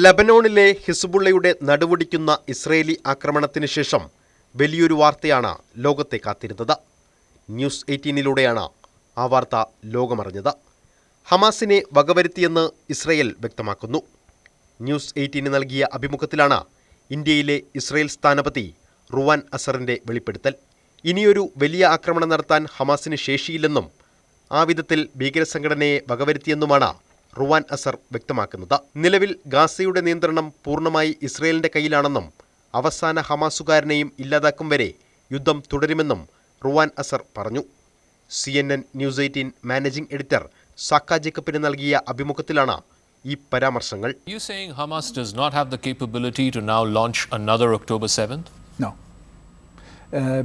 ലബനോണിലെ ഹിസ്ബുള്ളയുടെ നടുവടിക്കുന്ന ഇസ്രയേലി ആക്രമണത്തിന് ശേഷം വലിയൊരു വാർത്തയാണ് ലോകത്തെ കാത്തിരുന്നത്. ന്യൂസ് എയ്റ്റീനിലൂടെയാണ് ആ വാർത്ത ലോകമറിഞ്ഞത്. ഹമാസിനെ വകവരുത്തിയെന്ന് ഇസ്രയേൽ വ്യക്തമാക്കുന്നു. ന്യൂസ് എയ്റ്റീന് നൽകിയ അഭിമുഖത്തിലാണ് ഇന്ത്യയിലെ ഇസ്രയേൽ സ്ഥാനപതി റുവാൻ അസറിന്റെ വെളിപ്പെടുത്തൽ. ഇനിയൊരു വലിയ ആക്രമണം നടത്താൻ ഹമാസിന് ശേഷിയില്ലെന്നും ആ വിധത്തിൽ ഭീകരസംഘടനയെ വകവരുത്തിയെന്നുമാണ് റുവാൻ അസർ വ്യക്തമാക്കുന്നത്. നിലവിൽ ഗാസയുടെ നിയന്ത്രണം പൂർണമായി ഇസ്രയേലിന്റെ കയ്യിലാണെന്നും അവസാന ഹമാസുകാരനെയും ഇല്ലാതാക്കും വരെ യുദ്ധം തുടരുമെന്നും റുവാൻ അസർ പറഞ്ഞു. C N N news eighteen managing editor Zakka ജേക്കബിന് നൽകിയ അഭിമുഖത്തിലാണ് ഈ പരാമർശങ്ങൾ. You saying Hamas does not have the capability to now launch another October 7th no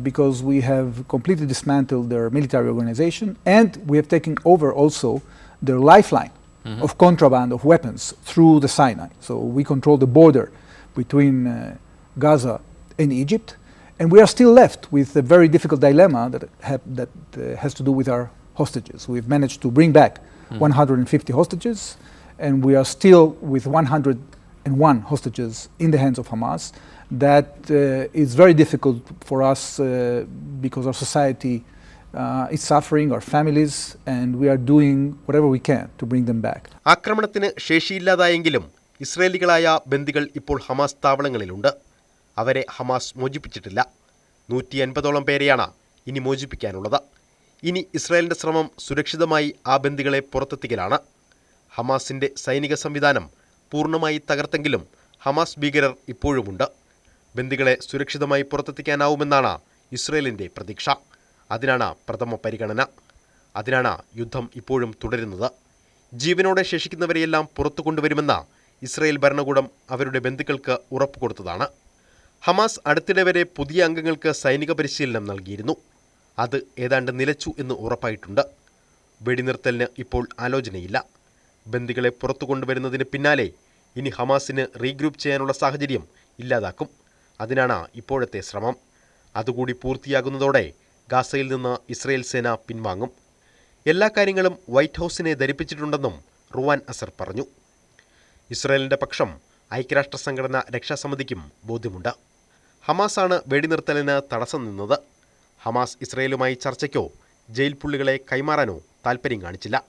because we have completely dismantle their military organisation and we have taking over also their life line of contraband of weapons through the Sinai. So we control the border between uh, Gaza and Egypt. And we are still left with a very difficult dilemma that, ha- that uh, has to do with our hostages. We've managed to bring back 150 hostages, and we are still with 101 hostages in the hands of Hamas. That uh, is very difficult for us uh, because our society is suffering, our families, and we are doing whatever we can to bring them back. ആക്രമണത്തിന് ശേഷിയില്ലാതായെങ്കിലും ഇസ്രയേലികളായ ബന്ദികൾ ഇപ്പോൾ Hamas താവളങ്ങളിലുണ്ട്. അവരെ Hamas മോചിപ്പിച്ചിട്ടില്ല. നൂറ്റി അൻപതോളം പേരെയാണ് ഇനി മോചിപ്പിക്കാനുള്ളത്. ഇനി ഇസ്രായേലിന്റെ ശ്രമം സുരക്ഷിതമായി ആ ബന്ദികളെ പുറത്തെത്തിക്കലാണ്. ഹമാസിന്റെ സൈനിക സംവിധാനം പൂർണമായി തകർത്തെങ്കിലും ഹമാസ് ഭീകരർ ഇപ്പോഴുമുണ്ട്. ബന്ദികളെ സുരക്ഷിതമായി പുറത്തെത്തിക്കാനാവുമെന്നാണ് ഇസ്രയേലിന്റെ പ്രതീക്ഷ. അതിനാണ് പ്രഥമ പരിഗണന. അതിനാണ് യുദ്ധം ഇപ്പോഴും തുടരുന്നത്. ജീവനോടെ ശേഷിക്കുന്നവരെയെല്ലാം പുറത്തു കൊണ്ടുവരുമെന്ന ഇസ്രയേൽ ഭരണകൂടം അവരുടെ ബന്ധുക്കൾക്ക് ഉറപ്പ് കൊടുത്തതാണ്. ഹമാസ് അടുത്തിടെ വരെ പുതിയ അംഗങ്ങൾക്ക് സൈനിക പരിശീലനം നൽകിയിരുന്നു. അത് ഏതാണ്ട് നിലച്ചു എന്ന് ഉറപ്പായിട്ടുണ്ട്. വെടിനിർത്തലിന് ഇപ്പോൾ ആലോചനയില്ല. ബന്ദികളെ പുറത്തു കൊണ്ടുവരുന്നതിന് പിന്നാലെ ഇനി ഹമാസിന് റീഗ്രൂപ്പ് ചെയ്യാനുള്ള സാഹചര്യം ഇല്ലാതാക്കും. അതിനാണ് ഇപ്പോഴത്തെ ശ്രമം. അതുകൂടി പൂർത്തിയാകുന്നതോടെ ഗാസയിൽ നിന്ന് ഇസ്രയേൽ സേന പിൻവാങ്ങും. എല്ലാ കാര്യങ്ങളും വൈറ്റ് ഹൗസിനെ ധരിപ്പിച്ചിട്ടുണ്ടെന്നും റുവാൻ അസർ പറഞ്ഞു. ഇസ്രയേലിന്റെ പക്ഷം ഐക്യരാഷ്ട്ര സംഘടന രക്ഷാസമിതിക്കും ബോധ്യമുണ്ട്. ഹമാസാണ് വെടിനിർത്തലിന് തടസ്സം നിന്നത്. ഹമാസ് ഇസ്രയേലുമായി ചർച്ചയ്ക്കോ ജയിൽ പുള്ളികളെ കൈമാറാനോ താൽപ്പര്യം കാണിച്ചില്ല.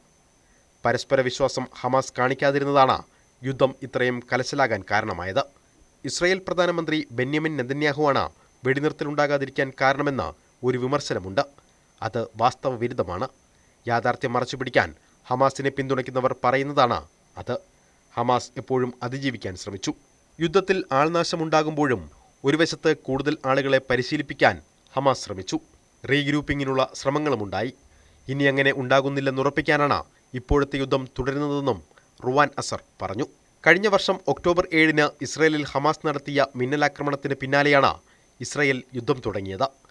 പരസ്പര വിശ്വാസം ഹമാസ് കാണിക്കാതിരുന്നതാണ് യുദ്ധം ഇത്രയും കലശലാകാൻ കാരണമായത്. ഇസ്രയേൽ പ്രധാനമന്ത്രി ബെന്യമിൻ നെതന്യാഹുവാണ് വെടിനിർത്തലുണ്ടാകാതിരിക്കാൻ കാരണമെന്ന് ഒരു വിമർശനമുണ്ട്. അത് വാസ്തവ വിരുദ്ധമാണ് യാഥാർത്ഥ്യം മറച്ചുപിടിക്കാൻ ഹമാസിനെ പിന്തുണയ്ക്കുന്നവർ പറയുന്നതാണ് അത്. ഹമാസ് എപ്പോഴും അതിജീവിക്കാൻ ശ്രമിച്ചു. യുദ്ധത്തിൽ ആൾനാശമുണ്ടാകുമ്പോഴും ഒരു വശത്ത് കൂടുതൽ ആളുകളെ പരിശീലിപ്പിക്കാൻ ഹമാസ് ശ്രമിച്ചു. റീഗ്രൂപ്പിങ്ങിനുള്ള ശ്രമങ്ങളുമുണ്ടായി. ഇനി അങ്ങനെ ഉണ്ടാകുന്നില്ലെന്നുറപ്പിക്കാനാണ് ഇപ്പോഴത്തെ യുദ്ധം തുടരുന്നതെന്നും റുവാൻ അസർ പറഞ്ഞു. കഴിഞ്ഞ വർഷം ഒക്ടോബർ ഏഴിന് ഇസ്രയേലിൽ ഹമാസ് നടത്തിയ മിന്നലാക്രമണത്തിന് പിന്നാലെയാണ് ഇസ്രയേൽ യുദ്ധം തുടങ്ങിയത്.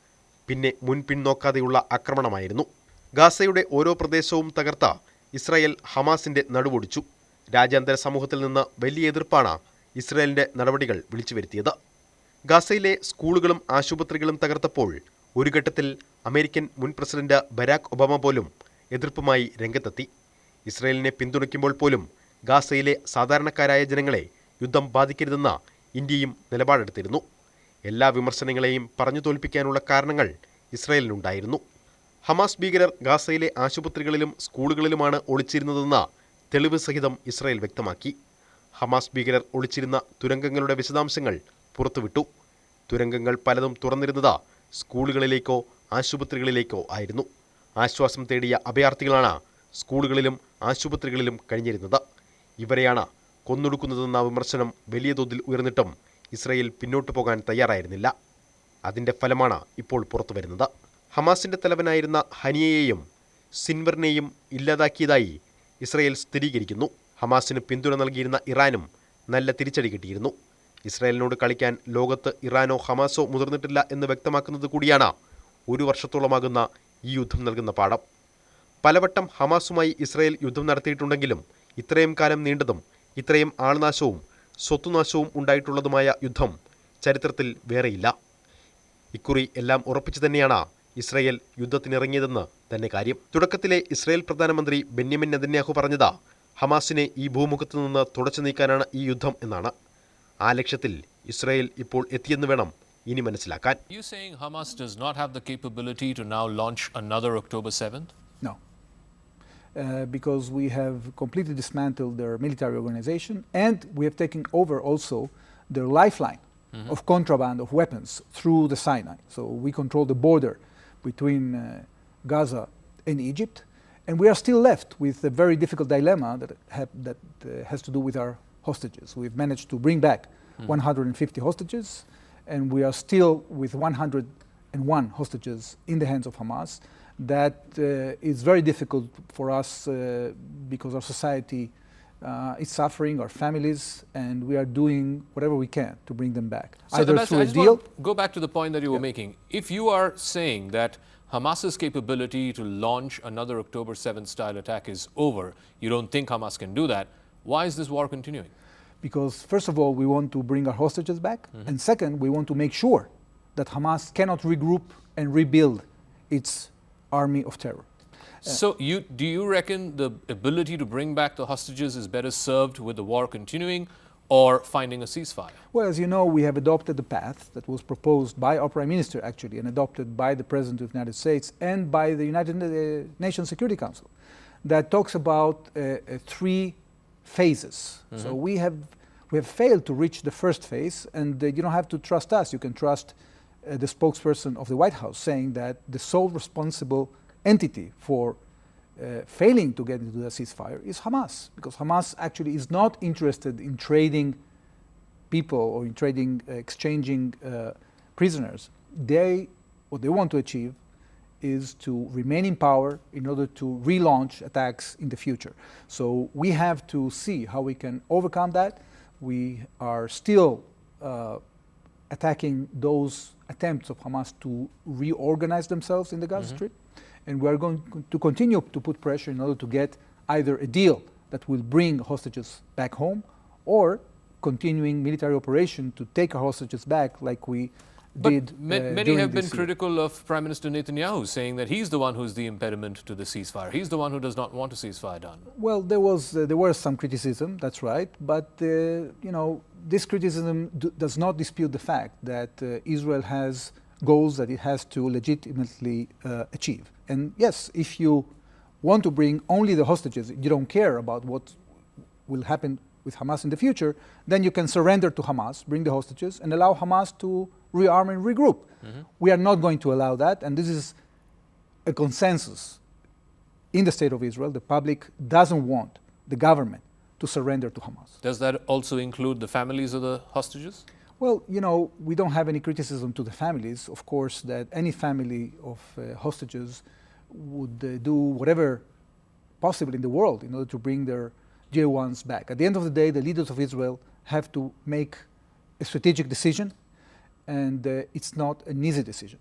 പിന്നെ മുൻപിൻ നോക്കാതെയുള്ള ആക്രമണമായിരുന്നു. ഗാസയുടെ ഓരോ പ്രദേശവും തകർത്ത ഇസ്രായേൽ ഹമാസിന്റെ നടുവൊടിച്ചു. രാജ്യാന്തര സമൂഹത്തിൽ നിന്ന് വലിയ എതിർപ്പാണ് ഇസ്രായേലിന്റെ നടപടികൾ വിളിച്ചു വരുത്തിയത് ഗാസയിലെ സ്കൂളുകളും ആശുപത്രികളും തകർത്തപ്പോൾ ഒരു ഘട്ടത്തിൽ അമേരിക്കൻ മുൻ പ്രസിഡന്റ് ബരാക് ഒബാമ പോലും എതിർപ്പുമായി രംഗത്തെത്തി. ഇസ്രായേലിനെ പിന്തുണയ്ക്കുമ്പോൾ പോലും ഗാസയിലെ സാധാരണക്കാരായ ജനങ്ങളെ യുദ്ധം ബാധിക്കരുതെന്ന ഇന്ത്യയും നിലപാടെടുത്തിരുന്നു. എല്ലാ വിമർശനങ്ങളെയും പറഞ്ഞു തോൽപ്പിക്കാനുള്ള കാരണങ്ങൾ ഇസ്രയേലിനുണ്ടായിരുന്നു. ഹമാസ് ഭീകരർ ഗാസയിലെ ആശുപത്രികളിലും സ്കൂളുകളിലുമാണ് ഒളിച്ചിരുന്നതെന്ന തെളിവ് സഹിതം ഇസ്രയേൽ വ്യക്തമാക്കി. ഹമാസ് ഭീകരർ ഒളിച്ചിരുന്ന തുരങ്കങ്ങളുടെ വിശദാംശങ്ങൾ പുറത്തുവിട്ടു. തുരങ്കങ്ങൾ പലതും തുറന്നിരുന്നത് സ്കൂളുകളിലേക്കോ ആശുപത്രികളിലേക്കോ ആയിരുന്നു. ആശ്വാസം തേടിയ അഭയാർത്ഥികളാണ് സ്കൂളുകളിലും ആശുപത്രികളിലും കഴിഞ്ഞിരുന്നത്. ഇവരെയാണ് കൊന്നൊടുക്കുന്നതെന്ന വിമർശനം വലിയ തോതിൽ ഉയർന്നിട്ടും ഇസ്രയേൽ പിന്നോട്ടു പോകാൻ തയ്യാറായിരുന്നില്ല. അതിന്റെ ഫലമാണ് ഇപ്പോൾ പുറത്തു വരുന്നത്. ഹമാസിന്റെ തലവനായിരുന്ന ഹനിയയെയും സിൻവറിനെയും ഇല്ലാതാക്കിയതായി ഇസ്രയേൽ സ്ഥിരീകരിക്കുന്നു. ഹമാസിന് പിന്തുണ നൽകിയിരുന്ന ഇറാനും നല്ല തിരിച്ചടി കിട്ടിയിരുന്നു. ഇസ്രായേലിനോട് കളിക്കാൻ ലോകത്ത് ഇറാനോ ഹമാസോ മുതിർന്നിട്ടില്ല എന്ന് വ്യക്തമാക്കുന്നത് കൂടിയാണ് ഒരു വർഷത്തോളമാകുന്ന ഈ യുദ്ധം നൽകുന്ന പാഠം. പലവട്ടം ഹമാസുമായി ഇസ്രായേൽ യുദ്ധം നടത്തിയിട്ടുണ്ടെങ്കിലും ഇത്രയും കാലം നീണ്ടതും ഇത്രയും ആൾനാശവും സ്വത്തുനാശവും ഉണ്ടായിട്ടുള്ളതുമായ യുദ്ധം ചരിത്രത്തിൽ വേറെയില്ല. ഇക്കുറി എല്ലാം ഉറപ്പിച്ചു തന്നെയാണ് ഇസ്രയേൽ യുദ്ധത്തിനിറങ്ങിയതെന്ന് തന്നെ കാര്യം. തുടക്കത്തിലെ ഇസ്രയേൽ പ്രധാനമന്ത്രി ബെന്യമിൻ നെതന്യാഹു പറഞ്ഞത് ഹമാസിനെ ഈ ഭൂമുഖത്ത് നിന്ന് തുടച്ചു നീക്കാനാണ് ഈ യുദ്ധം എന്നാണ്. ആ ലക്ഷ്യത്തിൽ ഇസ്രയേൽ ഇപ്പോൾ എത്തിയെന്ന് വേണം ഇനി മനസ്സിലാക്കാൻ. Because we have completely dismantled their military organization and we have taken over also their lifeline of contraband of weapons through the Sinai. So we control the border between uh, Gaza and Egypt. And we are still left with a very difficult dilemma that, that uh, has to do with our hostages. We've managed to bring back 150 hostages, and we are still with 101 hostages in the hands of Hamas. That uh, is very difficult for us uh, because our society uh, is suffering, our families, and we are doing whatever we can to bring them back. So, Either Ambassador, through I a just deal. want to go back to the point that you were making. If you are saying that Hamas's capability to launch another October 7th style attack is over, you don't think Hamas can do that, why is this war continuing? because first of all we want to bring our hostages back and second we want to make sure that hamas cannot regroup and rebuild its army of terror. So, you, do you reckon the ability to bring back the hostages is better served with the war continuing or finding a ceasefire? well as you know we have adopted the path that was proposed by our prime minister actually and adopted by the president of the united states and by the united uh, nations security council that talks about uh, uh, three phases. So we have we have failed to reach the first phase and uh, you don't have to trust us. You can trust uh, the spokesperson of the white house saying that the sole responsible entity for uh, failing to get into the ceasefire is hamas because hamas actually is not interested in trading people or in trading, uh, exchanging uh, prisoners, they what they want to achieve is to remain in power in order to relaunch attacks in the future. So we have to see how we can overcome that. We are still uh, attacking those attempts of Hamas to reorganize themselves in the Gaza Strip, and we are going to continue to put pressure in order to get either a deal that will bring hostages back home or continuing military operation to take our hostages back like we But did ma- uh, many have been year. critical of Prime Minister Netanyahu, saying that he's the one who's the impediment to the ceasefire. He's the one who does not want a ceasefire done. Well, there was uh, there was some criticism. That's right, but uh, you know this criticism d- does not dispute the fact that uh, Israel has goals that it has to legitimately uh, achieve. And yes, if you want to bring only the hostages, you don't care about what will happen with Hamas in the future, then you can surrender to Hamas, bring the hostages, and allow Hamas to rearm and regroup. We are not going to allow that, and this is a consensus in the state of Israel. The public doesn't want the government to surrender to Hamas. Does that also include the families of the hostages? Well, you know, we don't have any criticism to the families. Of course, that any family of uh, hostages would uh, do whatever possible in the world in order to bring their dear ones back. At the end of the day, the leaders of Israel have to make a strategic decision, and uh, it's not an easy decision.